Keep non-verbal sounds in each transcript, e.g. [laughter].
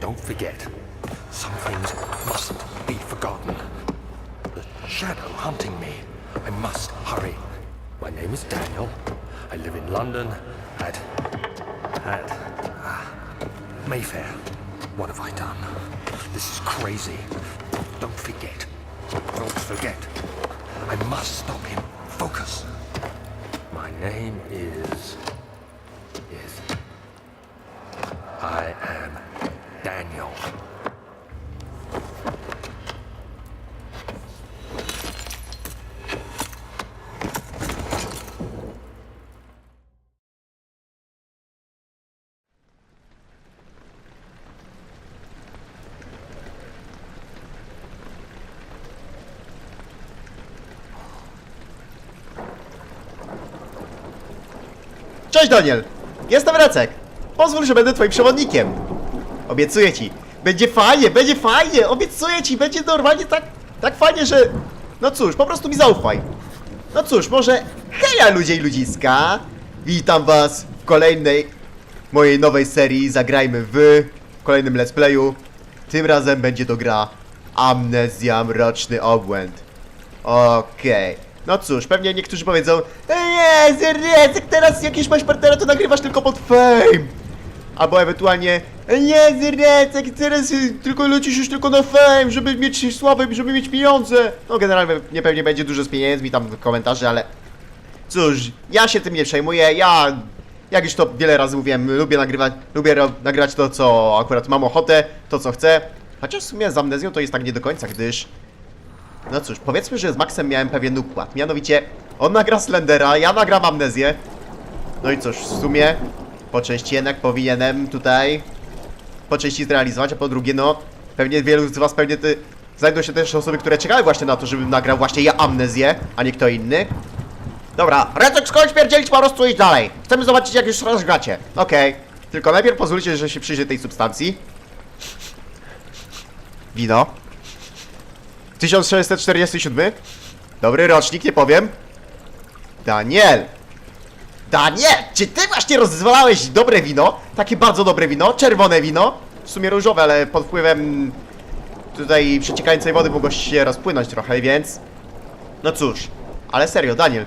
Don't forget, some things mustn't be forgotten. The shadow hunting me. I must hurry. My name is Daniel. I live in London at. at. ah, Mayfair. What have I done? This is crazy. Don't forget. Don't forget. I must stop him. Focus. My name is. is. I am Daniel. Cześć Daniel! Jestem Recek. Pozwól, że będę twoim przewodnikiem. Obiecuję ci. Będzie fajnie, będzie fajnie! Obiecuję ci, będzie normalnie tak, tak fajnie, że... No cóż, po prostu mi zaufaj. No cóż, może... Heja ludzie i ludziska! Witam was w kolejnej mojej nowej serii Zagrajmy w... kolejnym let's playu. Tym razem będzie to gra Amnezja Mroczny Obłęd. Okej. No cóż, pewnie niektórzy powiedzą Nie, Zerrecek, teraz jakieś masz partnera, to nagrywasz tylko pod fame. Albo ewentualnie Nie, Zerrecek, teraz y, tylko lecisz już tylko na fame, żeby mieć sławę, żeby mieć pieniądze. No generalnie nie pewnie będzie dużo z pieniędzmi tam w komentarzy, ale... Cóż, ja się tym nie przejmuję, ja... Jak już to wiele razy mówiłem, lubię nagrywać, lubię nagrać to, co akurat mam ochotę, to co chcę. Chociaż w sumie z amnezją to jest tak nie do końca, gdyż... No cóż, powiedzmy, że z Maxem miałem pewien układ. Mianowicie, on nagra Slendera, ja nagram Amnezję. No i cóż, w sumie, po części jednak powinienem tutaj po części zrealizować, a po drugie, no, pewnie wielu z was pewnie ty... Znajdą się też osoby, które czekały właśnie na to, żebym nagrał właśnie ja Amnezję, a nie kto inny. Dobra, Recek skończ pierdzielić, po prostu idź dalej. Chcemy zobaczyć, jak już raz gracie. Okej. Tylko najpierw pozwólcie, że się przyjrzę tej substancji. Wino. 1647? Dobry rocznik, nie powiem. Daniel! Daniel! Czy ty właśnie rozwalałeś dobre wino? Takie bardzo dobre wino? Czerwone wino? W sumie różowe, ale pod wpływem tutaj przeciekającej wody mogło się rozpłynąć trochę, więc... No cóż, ale serio, Daniel.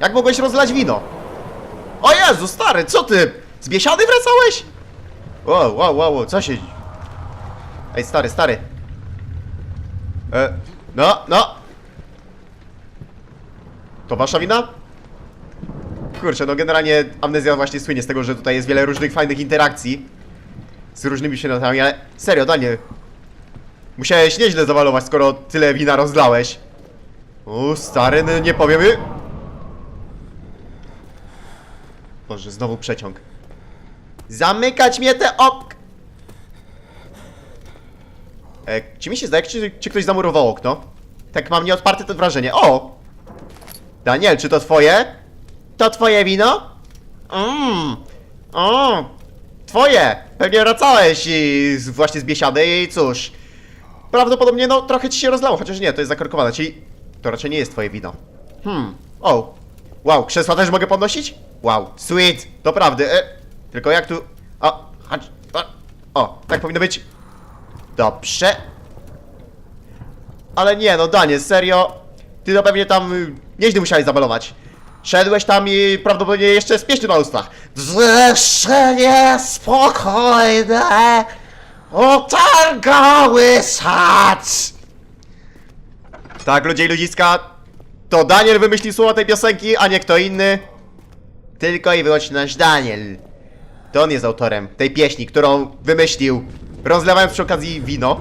Jak mogłeś rozlać wino? O Jezu, stary, co ty? Z biesiady wracałeś? Wow, wow, wow, wow, co się... Ej, stary, stary. E, no, no. To wasza wina? Kurczę, no generalnie Amnezja właśnie słynie z tego, że tutaj jest wiele różnych fajnych interakcji z różnymi przedmiotami, ale serio, Daniel. Musiałeś nieźle zawalować, skoro tyle wina rozlałeś. U, stary, no nie powiem. Boże, znowu przeciąg. Zamykać mnie te ok... E, czy mi się zdaje, czy, czy ktoś zamurował okno? Tak mam nieodparte to wrażenie. O! Daniel, czy to twoje? To twoje wino? Mmm. O! Twoje! Pewnie wracałeś i z, właśnie z biesiady i cóż. Prawdopodobnie no trochę ci się rozlało, chociaż nie, to jest zakorkowane, czyli to raczej nie jest twoje wino. Hmm. O! Wow, krzesła też mogę podnosić? Wow, sweet! To prawdy. E, tylko jak tu... O, chodź. O, o, tak powinno być. Dobrze. Ale nie, no Danie, serio. Ty to pewnie tam y, nieźle musiałeś zabalować. Szedłeś tam i prawdopodobnie jeszcze z pieśnią na ustach. Zrzeszenie spokojne, otargały sad. Tak, ludzie i ludziska, to Daniel wymyślił słowa tej piosenki, a nie kto inny. Tylko i wyłącznie nasz Daniel. To on jest autorem tej pieśni, którą wymyślił, rozlewając przy okazji wino.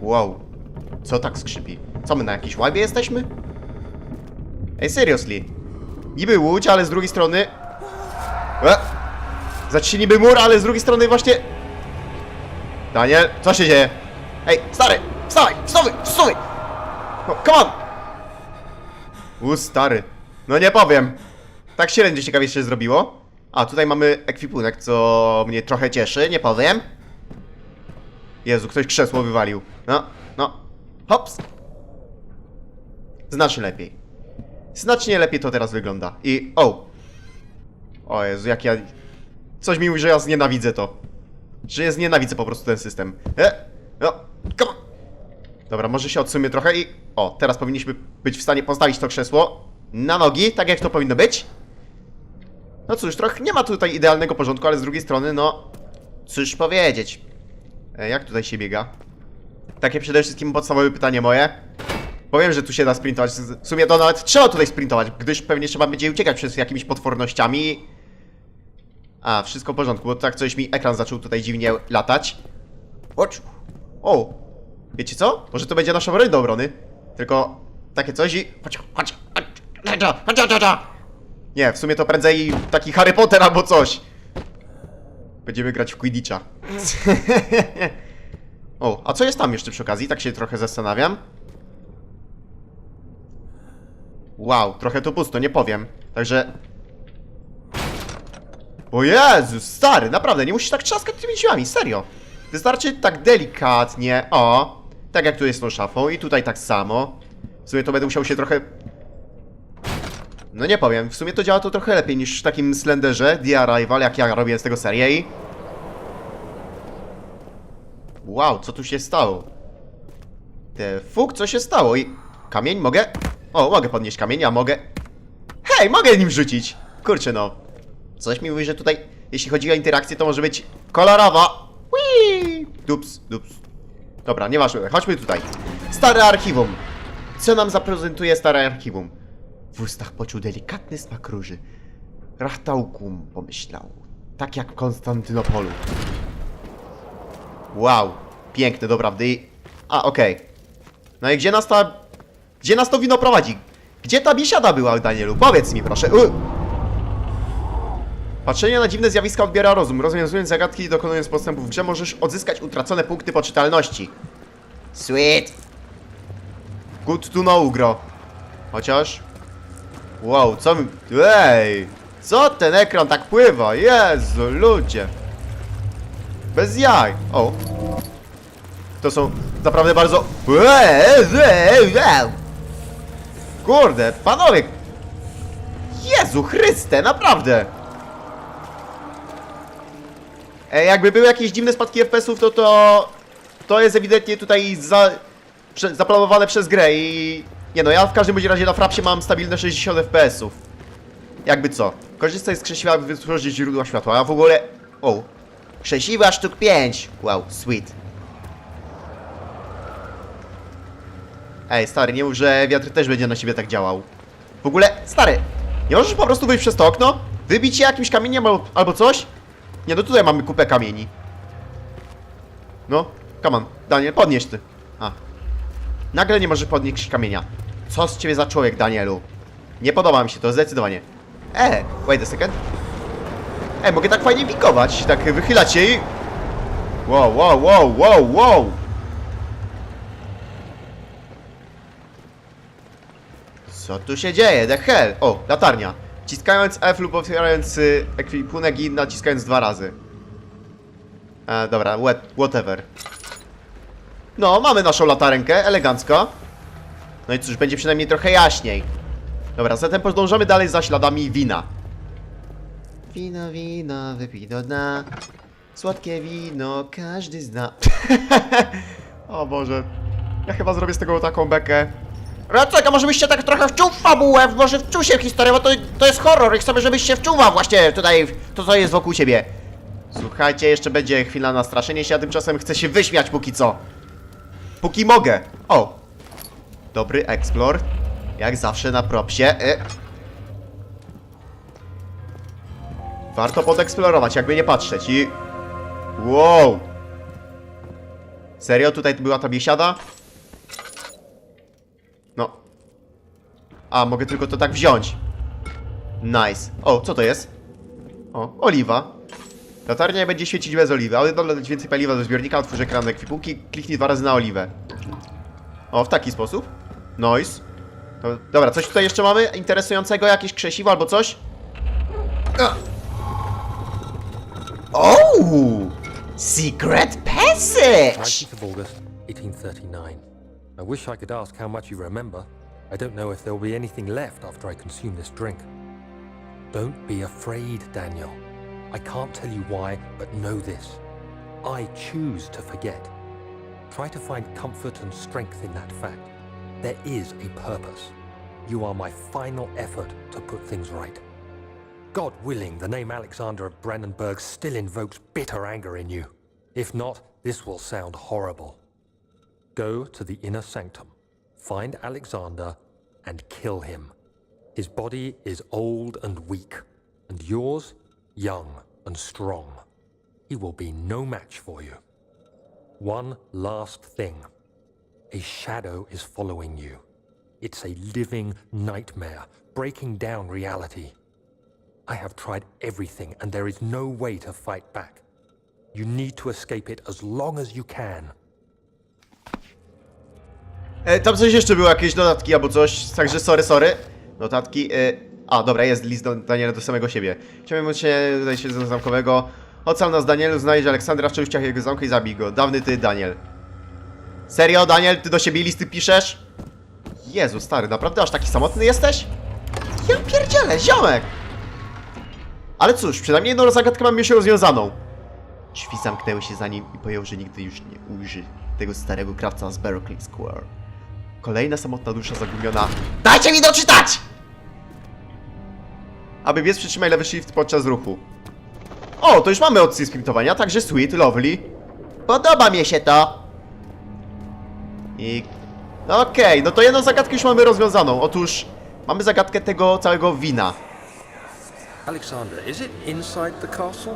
Wow. Co tak skrzypi? Co my na jakiejś łabie jesteśmy? Ej, seriously. Niby łódź, ale z drugiej strony... E! Znaczy niby mur, ale z drugiej strony właśnie... Daniel, co się dzieje? Ej, stary! Wstawaj! Wstawaj! Wstawaj! No, come on! U, stary. No nie powiem. Tak się będzie ciekawie się zrobiło. A, tutaj mamy ekwipunek, co mnie trochę cieszy, nie powiem. Jezu, ktoś krzesło wywalił. No, no. Hops. Znacznie lepiej. Znacznie lepiej to teraz wygląda. I, o. O Jezu, jak ja... Coś mi mówi, że ja znienawidzę to. Że ja znienawidzę po prostu ten system. E, no, come on. Dobra, może się odsunie trochę i... O, teraz powinniśmy być w stanie postawić to krzesło na nogi, tak jak to powinno być. No cóż, trochę nie ma tutaj idealnego porządku, ale z drugiej strony, no... Cóż powiedzieć. E, jak tutaj się biega? Takie przede wszystkim podstawowe pytanie moje. Powiem, że tu się da sprintować. W sumie to nawet trzeba tutaj sprintować, gdyż pewnie trzeba będzie uciekać przez jakimiś potwornościami. A, wszystko w porządku, bo tak coś mi ekran zaczął tutaj dziwnie latać. Ocz. O! Wiecie co? Może to będzie nasza broń do obrony. Tylko takie coś i... Chodź, chodź, chodź, chodź, chodź, chodź, chodź. Nie, w sumie to prędzej taki Harry Potter albo coś. Będziemy grać w Quidditcha. [laughs] o, a co jest tam jeszcze przy okazji? Tak się trochę zastanawiam. Wow, trochę tu pusto, nie powiem. Także... O Jezus, stary, naprawdę, nie musisz tak trzaskać tymi drzwiami, serio. Wystarczy tak delikatnie, o, tak jak tu jest tą szafą i tutaj tak samo. W sumie to będę musiał się trochę... No nie powiem, w sumie to działa to trochę lepiej niż w takim Slenderze, The Arrival, jak ja robię z tego serię i... Wow, co tu się stało? The fuck, co się stało? I... Kamień mogę? O, mogę podnieść kamień, a mogę... Hej, mogę nim rzucić! Kurczę no. Coś mi mówi, że tutaj, jeśli chodzi o interakcję, to może być kolorowa. Whee! Dups, dups. Dobra, nieważne, chodźmy tutaj. Stare archiwum. Co nam zaprezentuje stare archiwum? W ustach poczuł delikatny smak róży. Rachtaukum pomyślał. Tak jak w Konstantynopolu. Wow, piękne, doprawdy. A, okej. No i gdzie nas ta... Gdzie nas to wino prowadzi? Gdzie ta biesiada była, Danielu? Powiedz mi, proszę. U! Patrzenie na dziwne zjawiska odbiera rozum. Rozwiązując zagadki i dokonując postępów w grze możesz odzyskać utracone punkty poczytalności. Sweet. Good to know, gro. Chociaż... Wow, co mi... Ej! Co ten ekran tak pływa? Jezu, ludzie. Bez jaj. O. To są naprawdę bardzo... Eee, eee, eee. Kurde, panowie! Jezu Chryste, naprawdę! E, jakby były jakieś dziwne spadki FPS-ów, to to... To jest ewidentnie tutaj za, prze, zaplanowane przez grę i... Nie no, ja w każdym razie na frapsie mam stabilne 60 FPS-ów. Jakby co? Korzystaj z krzesiwa, by wytworzyć źródła światła, a w ogóle... O! Krzesiwa sztuk 5! Wow, sweet. Ej, stary, nie mów, że wiatr też będzie na siebie tak działał. W ogóle, stary, nie możesz po prostu wyjść przez to okno? Wybić się jakimś kamieniem albo, albo coś? Nie, no tutaj mamy kupę kamieni. No, come on, Daniel, podnieś ty. A. Nagle nie możesz podnieść kamienia. Co z ciebie za człowiek, Danielu? Nie podoba mi się to, zdecydowanie. E, wait a second. E, mogę tak fajnie pikować, tak wychylać się i... Wow, wow, wow, wow, wow! Co tu się dzieje? The hell? O, latarnia. Ciskając F lub otwierając y, ekwipunek i naciskając dwa razy. E, dobra, what, whatever. No, mamy naszą latarenkę, elegancko. No i cóż, będzie przynajmniej trochę jaśniej. Dobra, zatem podążamy dalej za śladami wina. Wino, wino, wypij do dna. Słodkie wino, każdy zna. [laughs] o Boże. Ja chyba zrobię z tego taką bekę. Racek, a może się tak trochę wczuł w fabułę, może wczuł się w historię, bo to, to jest horror i chcemy, żebyś się wczuwał właśnie tutaj w to, co jest wokół ciebie. Słuchajcie, jeszcze będzie chwila na straszenie się, a tymczasem chcę się wyśmiać póki co. Póki mogę. O! Dobry explore. Jak zawsze na propsie. E. Warto podeksplorować, jakby nie patrzeć i... Wow! Serio? Tutaj była ta biesiada? A, mogę tylko to tak wziąć. Nice. O, co to jest? O, oliwa. Latarnia będzie świecić bez oliwy, ale dodać więcej paliwa do zbiornika, otwórz ekran ekwipunki, kliknij dwa razy na oliwę. O, w taki sposób. Nice. Dobra, coś tutaj jeszcze mamy interesującego? Jakieś krzesiwo albo coś? Oh! Secret passage! 19th of August, 1839. I wish I could ask how much you remember. I don't know if there will be anything left after I consume this drink. Don't be afraid, Daniel. I can't tell you why, but know this. I choose to forget. Try to find comfort and strength in that fact. There is a purpose. You are my final effort to put things right. God willing, the name Alexander of Brandenburg still invokes bitter anger in you. If not, this will sound horrible. Go to the inner sanctum, find Alexander, and kill him. His body is old and weak, and yours young and strong. He will be no match for you. One last thing. A shadow is following you. It's a living nightmare, breaking down reality. I have tried everything, and there is no way to fight back. You need to escape it as long as you can. E, tam coś jeszcze było, jakieś dodatki albo coś, także sorry, sorry. Notatki, e, a dobra, jest list do Daniela do samego siebie. Chciałbym móc się tutaj się do zamkowego. Ocal nas Danielu, znajdź Aleksandra w czeluściach jego zamku i zabij go. Dawny ty, Daniel. Serio, Daniel, ty do siebie listy piszesz? Jezu, stary, naprawdę aż taki samotny jesteś? Ja pierdzielę, ziomek! Ale cóż, przynajmniej jedną zagadkę mamy już rozwiązaną. Drzwi zamknęły się za nim i pojął, że nigdy już nie ujrzy tego starego krawca z Barrowcliff Square. Kolejna samotna dusza zagubiona. Dajcie mi doczytać! Aby biec przytrzymaj lewy shift podczas ruchu. O, to już mamy opcję sprintowania, także sweet, lovely. Podoba mi się to. I... Okej, no to jedną zagadkę już mamy rozwiązaną. Otóż mamy zagadkę tego całego wina. Alexander, is it inside the castle?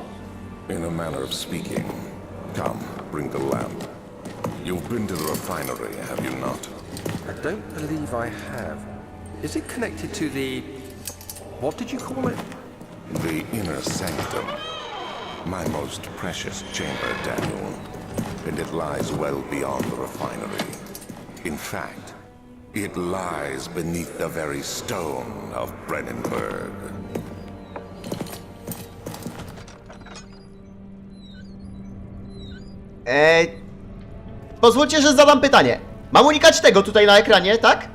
In a manner of speaking. Come, bring the lamp. You've been to the refinery, have you not? I don't believe I have. Is it connected to the. What did you call it? The inner sanctum. My most precious chamber, Daniel. And it lies well beyond the refinery. In fact, it lies beneath the very stone of Brennenburg. Eee, pozwólcie, że zadam pytanie. Mam unikać tego tutaj na ekranie, tak?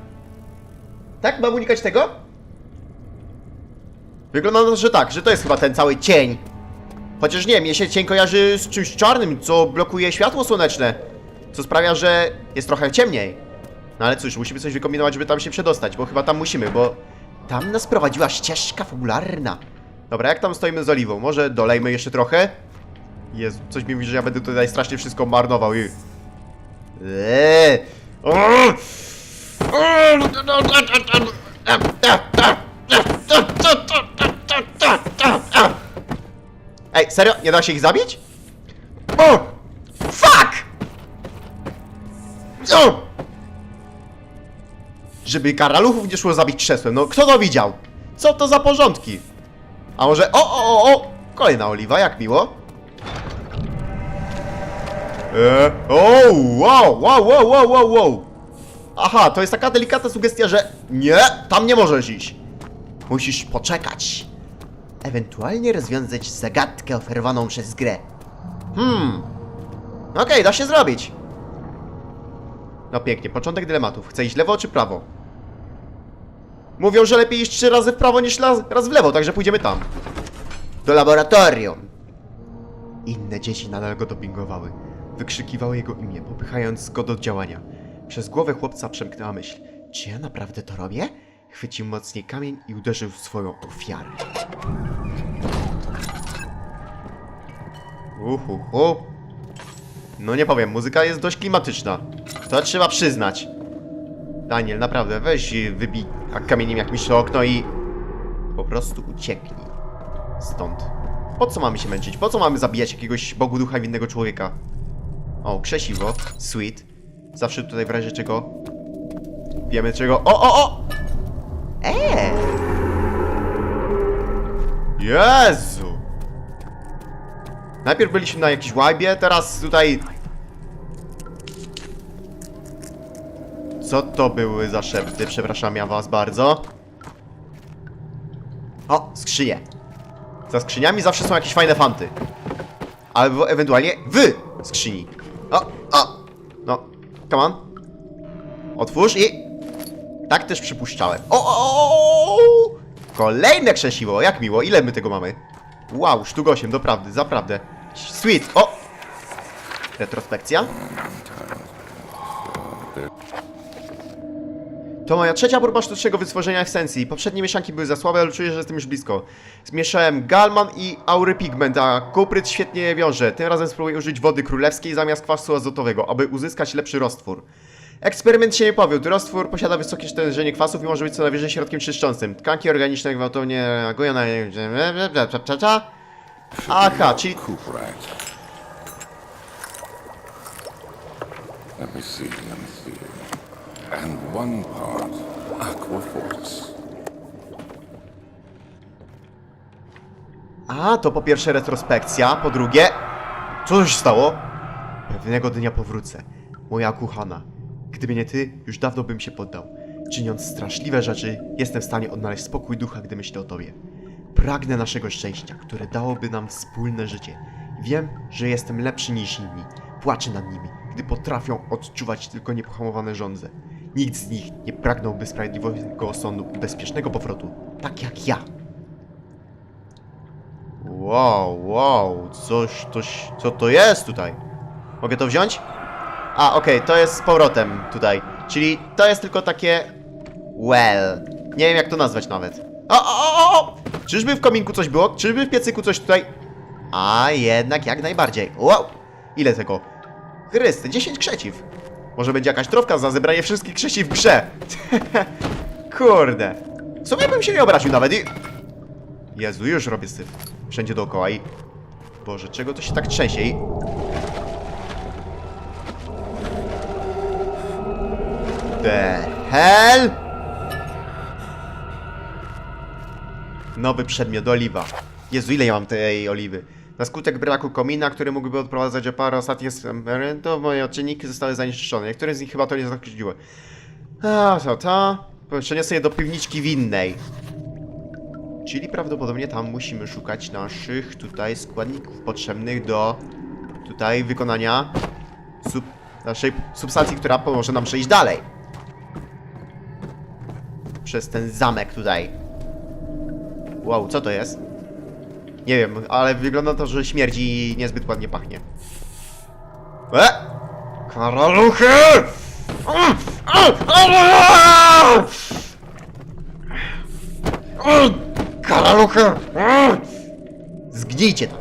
Tak? Mam unikać tego? Wygląda na to, że tak, że to jest chyba ten cały cień. Chociaż nie, mnie się cień kojarzy z czymś czarnym, co blokuje światło słoneczne. Co sprawia, że jest trochę ciemniej. No ale cóż, musimy coś wykombinować, żeby tam się przedostać, bo chyba tam musimy, bo tam nas prowadziła ścieżka fabularna. Dobra, jak tam stoimy z oliwą? Może dolejmy jeszcze trochę? Jezu, coś mi mówi, że ja będę tutaj strasznie wszystko marnował i... Eee. Ej, serio? Nie da się ich zabić? O! Fuck! O! Żeby karaluchów nie szło zabić krzesłem, no kto to widział? Co to za porządki? A może... O, o, o, o! Kolejna oliwa, jak miło. Eee, o, wow, wow, wow, wow, wow, wow. Aha, to jest taka delikatna sugestia, że nie, tam nie możesz iść. Musisz poczekać. Ewentualnie rozwiązać zagadkę oferowaną przez grę. Hmm. Okej, da się zrobić. No pięknie, początek dylematów. Chcę iść lewo czy prawo? Mówią, że lepiej iść trzy razy w prawo niż raz w lewo, także pójdziemy tam. Do laboratorium. Inne dzieci nadal go dopingowały. Wykrzykiwały jego imię, popychając go do działania. Przez głowę chłopca przemknęła myśl. Czy ja naprawdę to robię? Chwycił mocniej kamień i uderzył w swoją ofiarę. Uhuhu. No nie powiem, muzyka jest dość klimatyczna. To trzeba przyznać. Daniel, naprawdę, weź wybij kamieniem jak mistrz okno i... Po prostu ucieknij. Stąd. Po co mamy się męczyć? Po co mamy zabijać jakiegoś bogu ducha winnego człowieka? O, krzesiwo. Sweet. Zawsze tutaj w razie czego... Wiemy czego... O, o, o! Eee! Jezu! Najpierw byliśmy na jakiejś łajbie, teraz tutaj... Co to były za szepty? Przepraszam ja was bardzo. O, skrzynie. Za skrzyniami zawsze są jakieś fajne fanty. Albo ewentualnie wy skrzyni. O, o! No, come on. Otwórz i... Tak też przypuszczałem. O, o, o! Kolejne krzesiwo, jak miło. Ile my tego mamy? Wow, sztuk 8, doprawdy, zaprawdę. Sweet, o! Retrospekcja. To moja trzecia próba sztucznego wytworzenia esencji. Poprzednie mieszanki były za słabe, ale czuję, że jestem już blisko. Zmieszałem galman i aury pigment, a kupryt świetnie je wiąże. Tym razem spróbuję użyć wody królewskiej zamiast kwasu azotowego, aby uzyskać lepszy roztwór. Eksperyment się nie powiódł. Roztwór posiada wysokie stężenie kwasów i może być co najwyżej środkiem czyszczącym. Tkanki organiczne gwałtownie reagują na... Aha, czyli... Let me see, let me see. And one part aquaforce. A, to po pierwsze retrospekcja, po drugie... Co się stało? Pewnego dnia powrócę. Moja kochana. Gdyby nie ty, już dawno bym się poddał. Czyniąc straszliwe rzeczy, jestem w stanie odnaleźć spokój ducha, gdy myślę o tobie. Pragnę naszego szczęścia, które dałoby nam wspólne życie. Wiem, że jestem lepszy niż inni. Płaczę nad nimi, gdy potrafią odczuwać tylko niepohamowane żądze. Nikt z nich nie pragnąłby sprawiedliwego sądu i bezpiecznego powrotu, tak jak ja. Wow, wow, coś, coś, co to jest tutaj? Mogę to wziąć? A, okej, to jest z powrotem tutaj. Czyli to jest tylko takie... Well. Nie wiem jak to nazwać nawet. O, o, o, o! Czyżby w kominku coś było? Czyżby w piecyku coś tutaj... A, jednak jak najbardziej. Wow! Ile tego? Chryste, 10 krzeciw. Może będzie jakaś trofka za zebranie wszystkich krzeciw w grze. [laughs] Kurde. W sumie bym się nie obraził nawet i... Jezu, już robię syf. Wszędzie dookoła i... Boże, czego to się tak trzęsie i... The hell? Nowy przedmiot, oliwa. Jezu, ile ja mam tej oliwy? Na skutek braku komina, który mógłby odprowadzać opary ostatnich eksperymentów, moje odczynniki zostały zanieczyszczone. Niektóre z nich chyba to nie zakreśliły. A, to to. Przeniosę je do piwniczki winnej. Czyli prawdopodobnie tam musimy szukać naszych tutaj składników potrzebnych do tutaj wykonania sub, naszej substancji, która pomoże nam przejść dalej. Przez ten zamek tutaj. Wow, co to jest? Nie wiem, ale wygląda to, że śmierdzi i niezbyt ładnie pachnie. E! Karaluchy! Karaluchy! Zgnijcie tam!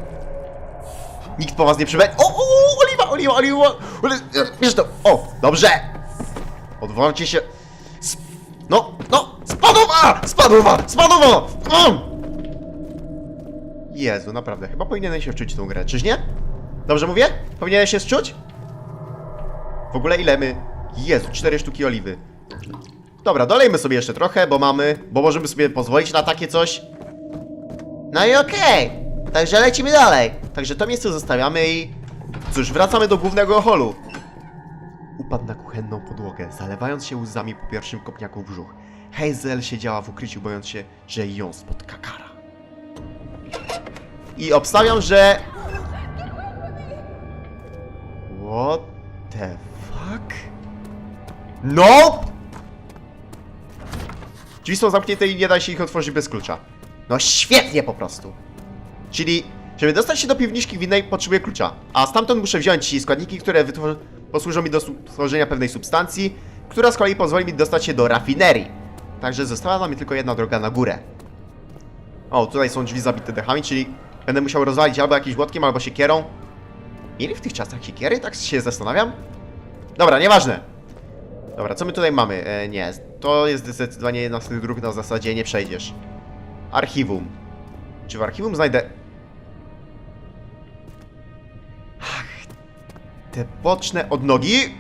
Nikt po was nie przybędzie. O, o, oliwa, oliwa, oliwa! Oli... Bierz to! O, dobrze! Odwołajcie się. No, no! Spadowa! Spadowa! Spadowa! Mm! Jezu, naprawdę, chyba powinienem się wczuć tą grę, czyż nie? Dobrze mówię? Powinienem się wczuć? W ogóle ile my... Jezu, cztery sztuki oliwy. Dobra, dolejmy sobie jeszcze trochę, bo mamy... Bo możemy sobie pozwolić na takie coś. No i okej. Także lecimy dalej. Także to miejsce zostawiamy i... Cóż, wracamy do głównego holu. Upadł na kuchenną podłogę, zalewając się łzami po pierwszym kopniaku w brzuch. Hazel siedziała w ukryciu, bojąc się, że ją spotka kara. I obstawiam, że... What the fuck? No! Drzwi są zamknięte i nie da się ich otworzyć bez klucza. No świetnie po prostu. Czyli, żeby dostać się do piwniczki winnej, potrzebuję klucza. A stamtąd muszę wziąć składniki, które posłużą mi do stworzenia pewnej substancji, która z kolei pozwoli mi dostać się do rafinerii. Także została nam tylko jedna droga na górę. O, tutaj są drzwi zabite dechami, czyli będę musiał rozwalić albo jakimś łotkiem, albo siekierą. Mieli w tych czasach siekiery? Tak się zastanawiam. Dobra, nieważne. Dobra, co my tutaj mamy? E, nie, to jest zdecydowanie jedna z tych dróg na zasadzie nie przejdziesz. Archiwum. Czy w archiwum znajdę... Ach, te boczne odnogi...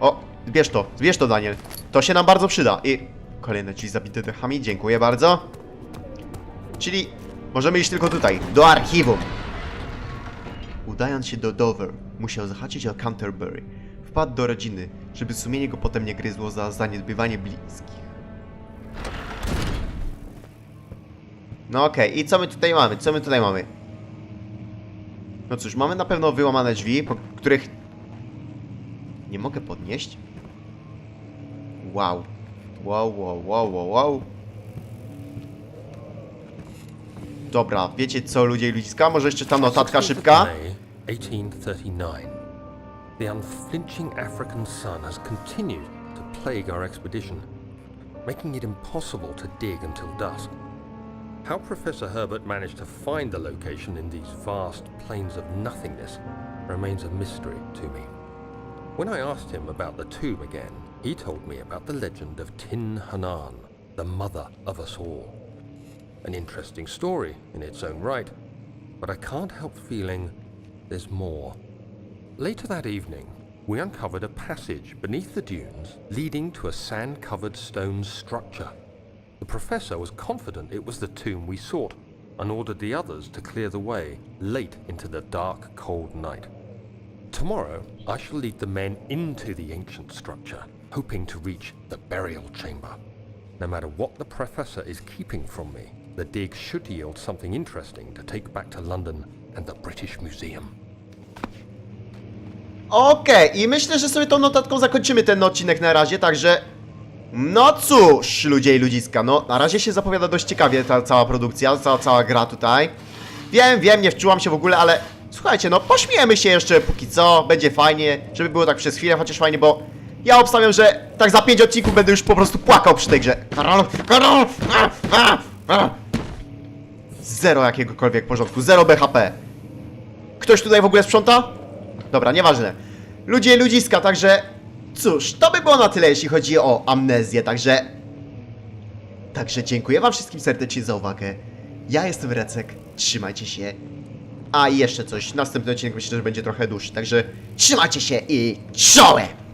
O, zbierz to, zbierz to, Daniel. To się nam bardzo przyda. I kolejne drzwi zabite dechami, dziękuję bardzo. Czyli możemy iść tylko tutaj, do archiwum. Udając się do Dover, musiał zahaczyć o Canterbury. Wpadł do rodziny, żeby sumienie go potem nie gryzło za zaniedbywanie bliskich. No okej, i co my tutaj mamy? Co my tutaj mamy? No cóż, mamy na pewno wyłamane drzwi, po których nie mogę podnieść. Wow. Wow, wow, wow, wow, wow. Dobra, wiecie co, ludzie i ludziska? Może jeszcze ta notatka szybka? 1839. The unflinching African sun has continued to plague our expedition, making it impossible to dig until dusk. How Professor Herbert managed to find the location in these vast plains of nothingness remains a mystery to me. When I asked him about the tomb again, he told me about the legend of Tin Hanan, the mother of us all. An interesting story in its own right, but I can't help feeling there's more. Later that evening, we uncovered a passage beneath the dunes leading to a sand covered stone structure. The professor was confident it was the tomb we sought and ordered the others to clear the way late into the dark, cold night. Tomorrow, I shall lead the men into the ancient structure, hoping to reach the burial chamber. No matter what the professor is keeping from me, the dig should yield something interesting to take back to London and the British Museum. Okej, i myślę, że sobie tą notatką zakończymy ten odcinek na razie, także... No cóż, ludzie i ludziska, no na razie się zapowiada dość ciekawie ta cała produkcja, cała, cała gra tutaj. Wiem, wiem, nie wczułam się w ogóle, ale słuchajcie, no pośmiejemy się jeszcze póki co, będzie fajnie, żeby było tak przez chwilę chociaż fajnie, bo ja obstawiam, że tak za pięć odcinków będę już po prostu płakał przy tej grze. Karol, Karol, a, a, a. Zero jakiegokolwiek porządku, zero BHP. Ktoś tutaj w ogóle sprząta? Dobra, nieważne. Ludzie ludziska, także... Cóż, to by było na tyle, jeśli chodzi o amnezję, także... Także dziękuję wam wszystkim serdecznie za uwagę. Ja jestem Recek, trzymajcie się. A i jeszcze coś, następny odcinek myślę, że będzie trochę dłuższy, także trzymajcie się i czołem!